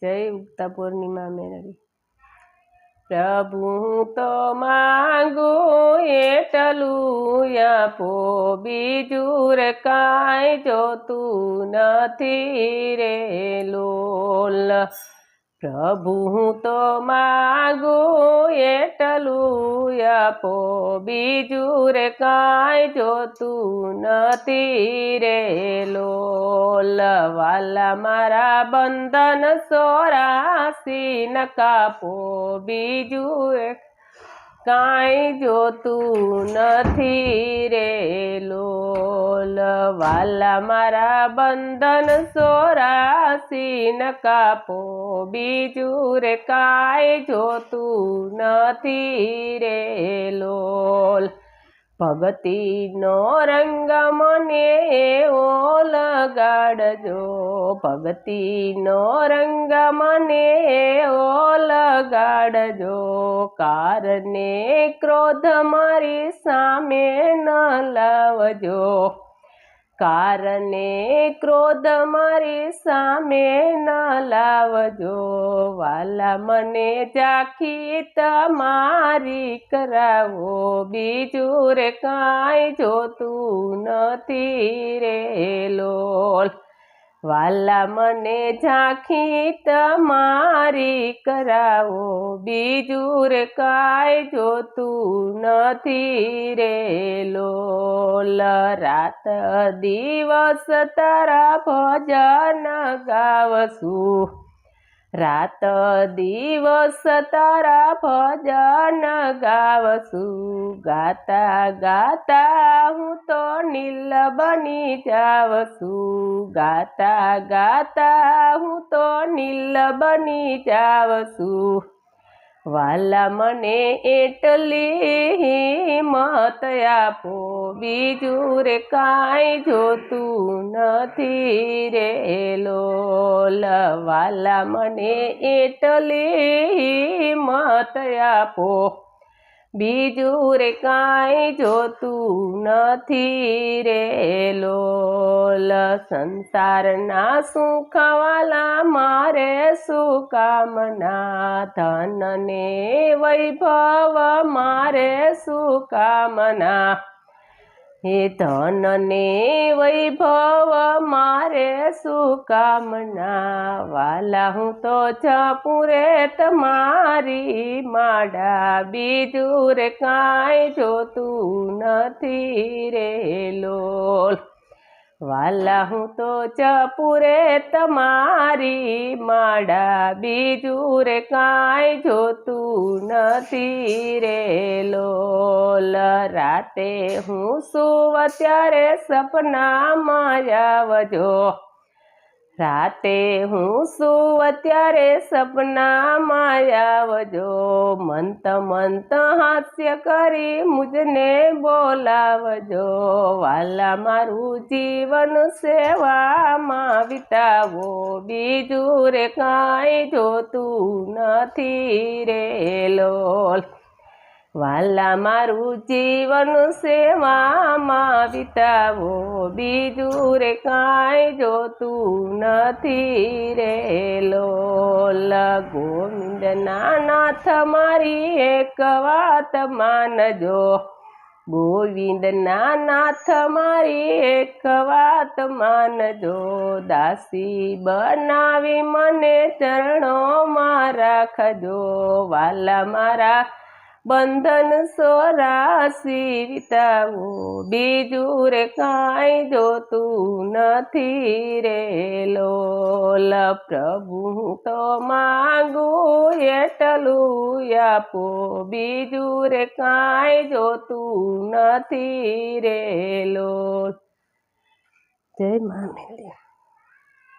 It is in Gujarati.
જય ઉગતા પૂર્ણિમા મેળવી. પ્રભુ તો માંગુ એટલું આપો, બીજું રે કાંઈ જોતું નથી રે લોલ. પ્રભુ તો માંગુ એટલું આપો, બીજું રે કાંઈ જોતું નથી રે લોલ. વાલા મારા બંધન સોરાસી ન કાપો બીજું કાંઈ જોતું નથી રે લોલ વાલા મારા બંધન સોરાસી ન કાપો બીજું રે. કાંઈ જોતું નથી રે લોલ. ભગતીનો રંગ મને એવો લગાડજો. ભગતીનો રંગ મને એવો લગાડજો. કારને ક્રોધ મારી સામે ન લાવજો. કારને ક્રોધ મારી સામે ન લાવજો. વાલા મને ચાખી તમારી કરાવો. બીજું રે કાંઈ જોતું નથી રે લોલ. વાલા મને ઝાંખી તમારી કરાવો. બીજું રે કાંઈ જોતું નથી રે લોલ. રાત દિવસ તારા ભજન ગાવશું. રાત દિવસ તારા ભજન ગાવશું ગાતા ગાતા હું તો નીલ બની જાવશું ગાતા ગાતા હું તો નીલ બની જાવશું વાલા મને એટલી મત આપો, બીજું રે કાંઈ જોતું નથી રે લોલ. વાલા મને એટલી મત આપો. બીજું રે કાંઈ જોતું નથી રે. લોલ સંસારના સુખવાલા મારે સુકામના. ધનને વૈભવ મારે સુકામના. હે ધનને વૈભવ મારે સુકામના વાલા, હું તો છપું રે તમારી માડા બીજું રે કાંઈ જોતું નથી રે લોલ. વાલા, હું તો ચપુરે તમારી માડા બીજું રે કાંઈ જોતું નથી રે લોલ રાતે હું સુવ ત્યારે સપનામાં આવજો રાતે હું સુવ ત્યારે સપનામાં આવજો મંત મંત હાસ્ય કરી મુજને બોલાવજો. વાલા મારું જીવન સેવામાં વિતાવો. બીજું રે કાંઈ જોતું નથી રે લોલ. વાલા મારું જીવન સેવામાં વિતાવો. બીજું રે કાંઈ જોતું નથી રે લોલ ગોવિંદ નાથ મારી એક વાત માનજો. ગોવિંદ નાથ મારી એક વાત માનજો. દાસી બનાવી મને ચરણોમાં રાખજો. વાલા મારા બંધન સોરાસી વિતાવો. બીજું રે કાંઈ જોતું નથી રે લોલ. પ્રભુ તો માંગુ એટલું આપો. બીજું રે કાંઈ જોતું નથી રે લોલ. જય મા